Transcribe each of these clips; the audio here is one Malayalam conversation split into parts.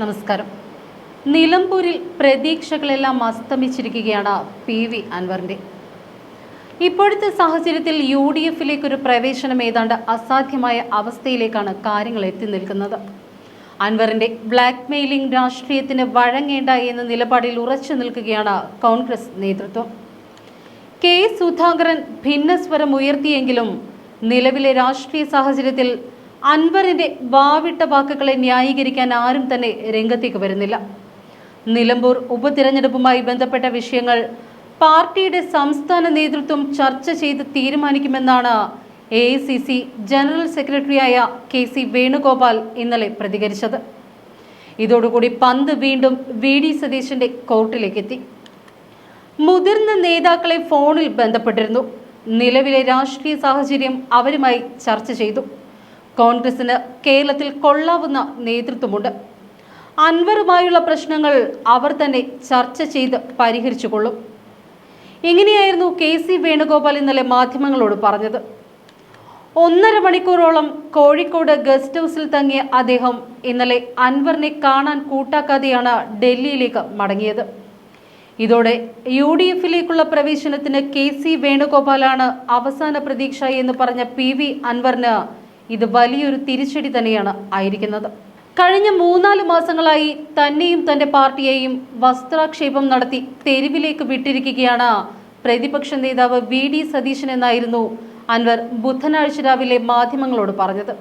നമസ്കാരം. നിലമ്പൂരിൽ പ്രതീക്ഷകളെല്ലാം അസ്തമിച്ചിരിക്കുകയാണ് പി വി അൻവറിന്റെ ഇപ്പോഴത്തെ സാഹചര്യത്തിൽ യു ഡി എഫിലേക്കൊരു പ്രവേശനം ഏതാണ്ട് അസാധ്യമായ അവസ്ഥയിലേക്കാണ് കാര്യങ്ങൾ എത്തി നിൽക്കുന്നത്. അൻവറിന്റെ ബ്ലാക്ക് മെയിലിംഗ് രാഷ്ട്രീയത്തിന് വഴങ്ങേണ്ട എന്ന നിലപാടിൽ ഉറച്ചു നിൽക്കുകയാണ് കോൺഗ്രസ് നേതൃത്വം. കെ സുധാകരൻ ഭിന്നസ്വരം ഉയർത്തിയെങ്കിലും നിലവിലെ രാഷ്ട്രീയ സാഹചര്യത്തിൽ അൻവറിന്റെ വാവിട്ട വാക്കുകളെ ന്യായീകരിക്കാൻ ആരും തന്നെ രംഗത്തേക്ക് വരുന്നില്ല. നിലമ്പൂർ ഉപതിരഞ്ഞെടുപ്പുമായി ബന്ധപ്പെട്ട വിഷയങ്ങൾ പാർട്ടിയുടെ സംസ്ഥാന നേതൃത്വം ചർച്ച ചെയ്ത് തീരുമാനിക്കുമെന്നാണ് എ സി സി ജനറൽ സെക്രട്ടറിയായ കെ സി വേണുഗോപാൽ ഇന്നലെ പ്രതികരിച്ചത്. ഇതോടുകൂടി പന്ത് വീണ്ടും വി ഡി സതീശന്റെ കോർട്ടിലേക്കെത്തി. മുതിർന്ന നേതാക്കളെ ഫോണിൽ ബന്ധപ്പെട്ടിരുന്നു. നിലവിലെ രാഷ്ട്രീയ സാഹചര്യം അവരുമായി ചർച്ച ചെയ്തു. കോൺഗ്രസിന് കേരളത്തിൽ കൊള്ളാവുന്ന നേതൃത്വമുണ്ട്. അൻവറുമായുള്ള പ്രശ്നങ്ങൾ അവർ തന്നെ ചർച്ച ചെയ്ത് പരിഹരിച്ചുകൊള്ളും. ഇങ്ങനെയായിരുന്നു കെ സി വേണുഗോപാൽ ഇന്നലെ മാധ്യമങ്ങളോട് പറഞ്ഞത്. ഒന്നര മണിക്കൂറോളം കോഴിക്കോട് ഗസ്റ്റ് ഹൗസിൽ തങ്ങിയ അദ്ദേഹം ഇന്നലെ അൻവറിനെ കാണാൻ കൂട്ടാക്കാതെയാണ് ഡൽഹിയിലേക്ക് മടങ്ങിയത്. ഇതോടെ യു ഡി എഫിലേക്കുള്ള പ്രവേശനത്തിന് കെ സി വേണുഗോപാലാണ് അവസാന പ്രതീക്ഷ എന്ന് പറഞ്ഞ പി വി അൻവറിന് ഇത് വലിയൊരു തിരിച്ചടി തന്നെയാണ് ആയിരിക്കുന്നത്. കഴിഞ്ഞ മൂന്നാൽ മാസങ്ങളായി തന്നെയും തന്റെ പാർട്ടിയെയും വസ്ത്രാക്ഷേപം നടത്തി തെരുവിലേക്ക് വിട്ടിരിക്കുകയാണ് പ്രതിപക്ഷ നേതാവ് വി ഡി സതീശൻ എന്നായിരുന്നു അൻവർ ബുധനാഴ്ച രാവിലെ മാധ്യമങ്ങളോട് പറഞ്ഞത്.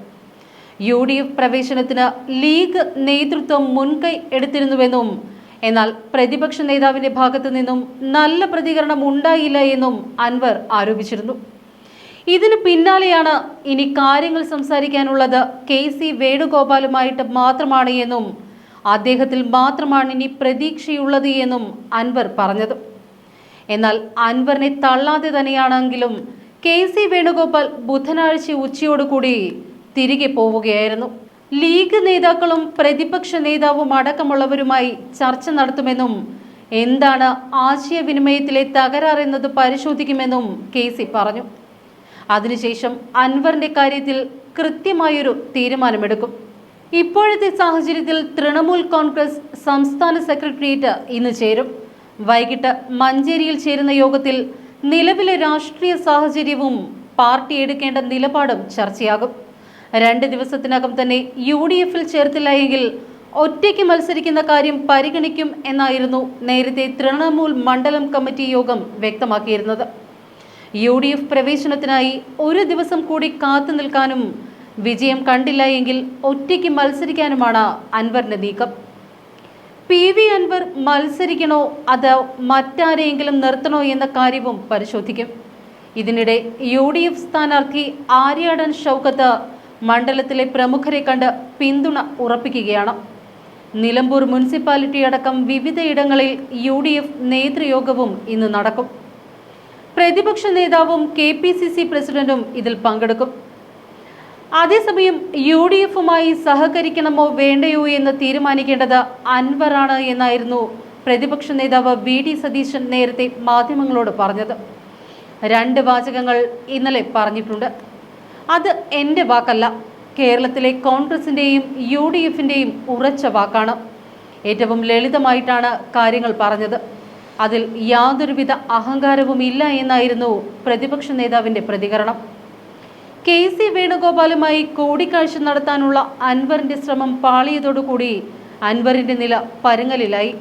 യു ഡി എഫ് പ്രവേശനത്തിന് ലീഗ് നേതൃത്വം മുൻകൈ എടുത്തിരുന്നുവെന്നും എന്നാൽ പ്രതിപക്ഷ നേതാവിന്റെ ഭാഗത്തു നിന്നും നല്ല പ്രതികരണം ഉണ്ടായില്ല എന്നും അൻവർ ആരോപിച്ചിരുന്നു. ഇതിന് പിന്നാലെയാണ് ഇനി കാര്യങ്ങൾ സംസാരിക്കാനുള്ളത് കെ സി വേണുഗോപാലുമായിട്ട് മാത്രമാണ് എന്നും അദ്ദേഹത്തിൽ മാത്രമാണ് ഇനി പ്രതീക്ഷയുള്ളത് എന്നും അൻവർ പറഞ്ഞത്. എന്നാൽ അൻവറിനെ തള്ളാതെ തന്നെയാണെങ്കിലും കെ സി വേണുഗോപാൽ ബുധനാഴ്ച ഉച്ചയോടുകൂടി തിരികെ പോവുകയായിരുന്നു. ലീഗ് നേതാക്കളും പ്രതിപക്ഷ നേതാവും അടക്കമുള്ളവരുമായി ചർച്ച നടത്തുമെന്നും എന്താണ് ആശയവിനിമയത്തിലെ തകരാറെന്നത് പരിശോധിക്കുമെന്നും കെ സി പറഞ്ഞു. അതിനുശേഷം അൻവറിന്റെ കാര്യത്തിൽ കൃത്യമായൊരു തീരുമാനമെടുക്കും. ഇപ്പോഴത്തെ സാഹചര്യത്തിൽ തൃണമൂൽ കോൺഗ്രസ് സംസ്ഥാന സെക്രട്ടേറിയറ്റ് ഇന്ന് ചേരും. വൈകിട്ട് മഞ്ചേരിയിൽ ചേരുന്ന യോഗത്തിൽ നിലവിലെ രാഷ്ട്രീയ സാഹചര്യവും പാർട്ടി എടുക്കേണ്ട നിലപാടും ചർച്ചയാകും. രണ്ട് ദിവസത്തിനകം തന്നെ യു ഡി എഫിൽ ചേർത്തില്ല എങ്കിൽ ഒറ്റയ്ക്ക് മത്സരിക്കുന്ന കാര്യം പരിഗണിക്കും എന്നായിരുന്നു നേരത്തെ തൃണമൂൽ മണ്ഡലം കമ്മിറ്റി യോഗം വ്യക്തമാക്കിയിരുന്നത്. യു ഡി എഫ് പ്രവേശനത്തിനായി ഒരു ദിവസം കൂടി കാത്തു നിൽക്കാനും വിജയം കണ്ടില്ല എങ്കിൽ ഒറ്റയ്ക്ക് മത്സരിക്കാനുമാണ് അൻവറിന്റെ നീക്കം. പി വി അൻവർ മത്സരിക്കണോ അതോ മറ്റാരെയെങ്കിലും നിർത്തണോ എന്ന കാര്യവും പരിശോധിക്കും. ഇതിനിടെ യു ഡി എഫ് സ്ഥാനാർത്ഥി ആര്യാടൻ ഷൗക്കത്ത് മണ്ഡലത്തിലെ പ്രമുഖരെ കണ്ട് പിന്തുണ ഉറപ്പിക്കുകയാണ്. നിലമ്പൂർ മുനിസിപ്പാലിറ്റി അടക്കം വിവിധയിടങ്ങളിൽ യു ഡി എഫ് നേതൃയോഗവും ഇന്ന് നടക്കും. പ്രതിപക്ഷ നേതാവും കെ പി സി സി പ്രസിഡന്റും ഇതിൽ പങ്കെടുക്കും. അതേസമയം യു ഡി എഫുമായി സഹകരിക്കണമോ വേണ്ടയോ എന്ന് തീരുമാനിക്കേണ്ടത് അൻവറാണ് എന്നായിരുന്നു പ്രതിപക്ഷ നേതാവ് വി ഡി സതീശൻ നേരത്തെ മാധ്യമങ്ങളോട് പറഞ്ഞത്. രണ്ട് വാചകങ്ങൾ ഇന്നലെ പറഞ്ഞിട്ടുണ്ട്. അത് എന്റെ വാക്കല്ല. കേരളത്തിലെ കോൺഗ്രസിന്റെയും യു ഡി എഫിന്റെയും ഉറച്ച വാക്കാണ്. ഏറ്റവും ലളിതമായിട്ടാണ് കാര്യങ്ങൾ പറഞ്ഞത്. അതിൽ യാതൊരുവിധ അഹങ്കാരവും ഇല്ല എന്നായിരുന്നു പ്രതിപക്ഷ നേതാവിന്റെ പ്രതികരണം. കെ സി വേണുഗോപാലുമായി കൂടിക്കാഴ്ച നടത്താനുള്ള അൻവറിന്റെ ശ്രമം പാളിയതോടുകൂടി അൻവറിന്റെ നില പരുങ്ങലിലായി.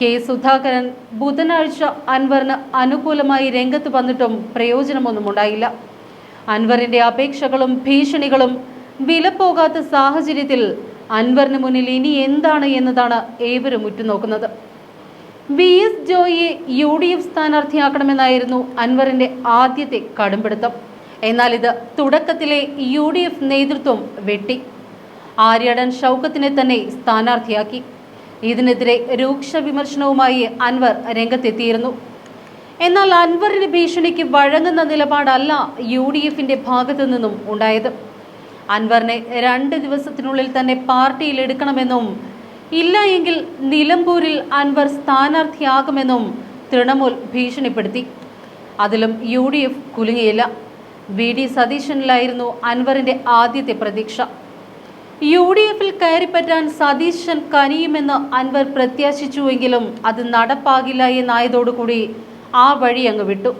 കെ സുധാകരൻ ബുധനാഴ്ച അൻവറിന് അനുകൂലമായി രംഗത്ത് വന്നിട്ടും പ്രയോജനമൊന്നും ഉണ്ടായില്ല അൻവറിന്റെ അപേക്ഷകളും ഭീഷണികളും വിലപ്പോകാത്ത സാഹചര്യത്തിൽ അൻവറിന് മുന്നിൽ ഇനി എന്താണ് എന്നതാണ് ഏവരും ഉറ്റുനോക്കുന്നത്. വി എസ് ജോയിയെ യു ഡി എഫ് സ്ഥാനാർത്ഥിയാക്കണമെന്നായിരുന്നു അൻവറിന്റെ ആദ്യത്തെ കടുംപിടുത്തം. എന്നാൽ ഇത് തുടക്കത്തിലെ യു ഡി എഫ് നേതൃത്വം വെട്ടി. ആര്യടൻ ഷൗക്കത്തിനെ തന്നെ സ്ഥാനാർത്ഥിയാക്കി. ഇതിനെതിരെ രൂക്ഷ വിമർശനവുമായി അൻവർ രംഗത്തെത്തിയിരുന്നു. എന്നാൽ അൻവറിന്റെ ഭീഷണിക്ക് വഴങ്ങുന്ന നിലപാടല്ല യു ഡി എഫിന്റെ ഭാഗത്തു നിന്നും ഉണ്ടായത്. അൻവറിനെ രണ്ട് ദിവസത്തിനുള്ളിൽ തന്നെ പാർട്ടിയിൽ എടുക്കണമെന്നും ഇല്ല എങ്കിൽ നിലമ്പൂരിൽ അൻവർ സ്ഥാനാർത്ഥിയാകുമെന്നും തൃണമൂൽ ഭീഷണിപ്പെടുത്തി. അതിലും യു ഡി എഫ് കുലുങ്ങിയില്ല. വി ഡി സതീശനിലായിരുന്നു അൻവറിന്റെ ആദ്യത്തെ പ്രതീക്ഷ. യു ഡി എഫിൽ കയറിപ്പറ്റാൻ സതീശൻ കനിയുമെന്ന് അൻവർ പ്രത്യാശിച്ചുവെങ്കിലും അത് നടപ്പാകില്ല എന്നായതോടുകൂടി ആ വഴി അങ്ങ് വിട്ടു.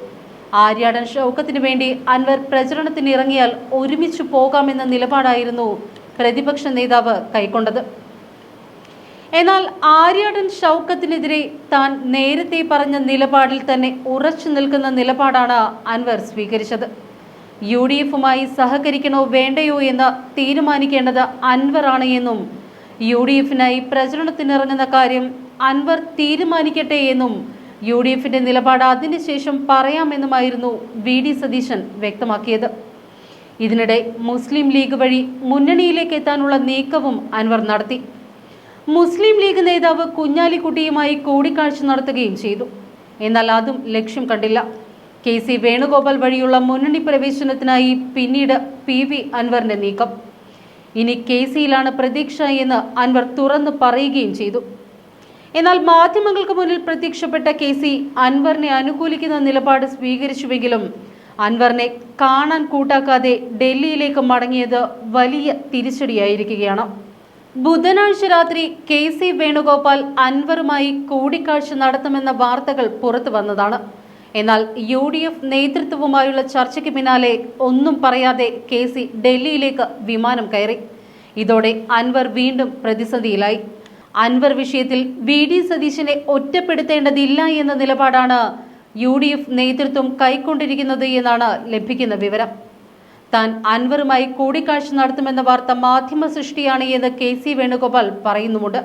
ആര്യാടൻ ഷൗക്കത്തിന് വേണ്ടി അൻവർ പ്രചരണത്തിനിറങ്ങിയാൽ ഒരുമിച്ച് പോകാമെന്ന നിലപാടായിരുന്നു പ്രതിപക്ഷ നേതാവ് കൈക്കൊണ്ടത്. എന്നാൽ ആര്യാടൻ ഷൗക്കത്തിനെതിരെ താൻ നേരത്തെ പറഞ്ഞ നിലപാടിൽ തന്നെ ഉറച്ചു നിൽക്കുന്ന നിലപാടാണ് അൻവർ സ്വീകരിച്ചത്. യു ഡി എഫുമായി സഹകരിക്കണോ വേണ്ടയോ എന്ന് തീരുമാനിക്കേണ്ടത് അൻവറാണ് എന്നും യു ഡി എഫിനായി പ്രചരണത്തിനിറങ്ങുന്ന കാര്യം അൻവർ തീരുമാനിക്കട്ടെ എന്നും യു ഡി എഫിന്റെ നിലപാട് അതിനുശേഷം പറയാമെന്നുമായിരുന്നു വി ഡി സതീശൻ വ്യക്തമാക്കിയത്. ഇതിനിടെ മുസ്ലിം ലീഗ് വഴി മുന്നണിയിലേക്ക് എത്താനുള്ള നീക്കവും അൻവർ നടത്തി. മുസ്ലിം ലീഗ് നേതാവ് കുഞ്ഞാലിക്കുട്ടിയുമായി കൂടിക്കാഴ്ച നടത്തുകയും ചെയ്തു. എന്നാൽ അതും ലക്ഷ്യം കണ്ടില്ല. കെ സി വേണുഗോപാൽ വഴിയുള്ള മുന്നണി പ്രവേശനത്തിനായി പിന്നീട് പി വി അൻവറിന്റെ നീക്കം. ഇനി കെ സിയിലാണ് പ്രതീക്ഷ എന്ന് അൻവർ തുറന്നു പറയുകയും ചെയ്തു. എന്നാൽ മാധ്യമങ്ങൾക്ക് മുന്നിൽ പ്രത്യക്ഷപ്പെട്ട കെ സി അൻവറിനെ അനുകൂലിക്കുന്ന നിലപാട് സ്വീകരിച്ചുവെങ്കിലും അൻവറിനെ കാണാൻ കൂട്ടാക്കാതെ ഡൽഹിയിലേക്ക് മടങ്ങിയത് വലിയ തിരിച്ചടിയായിരിക്കുകയാണ്. ബുധനാഴ്ച രാത്രി കെ സി വേണുഗോപാൽ അൻവറുമായി കൂടിക്കാഴ്ച നടത്തുമെന്ന വാർത്തകൾ പുറത്തു വന്നതാണ്. എന്നാൽ യു ഡി എഫ് നേതൃത്വവുമായുള്ള ചർച്ചയ്ക്ക് പിന്നാലെ ഒന്നും പറയാതെ കെ സി ഡൽഹിയിലേക്ക് വിമാനം കയറി. ഇതോടെ അൻവർ വീണ്ടും പ്രതിസന്ധിയിലായി. അൻവർ വിഷയത്തിൽ വി ഡി സതീശനെ ഒറ്റപ്പെടുത്തേണ്ടതില്ല എന്ന നിലപാടാണ് യു ഡി എഫ് നേതൃത്വം കൈക്കൊണ്ടിരിക്കുന്നത് എന്നാണ് ലഭിക്കുന്ന വിവരം. താൻ അൻവറുമായി കൂടിക്കാഴ്ച നടത്തുമെന്ന വാർത്ത മാധ്യമ സൃഷ്ടിയാണ് എന്ന് കെ സി വേണുഗോപാൽ പറയുന്നുമുണ്ട്.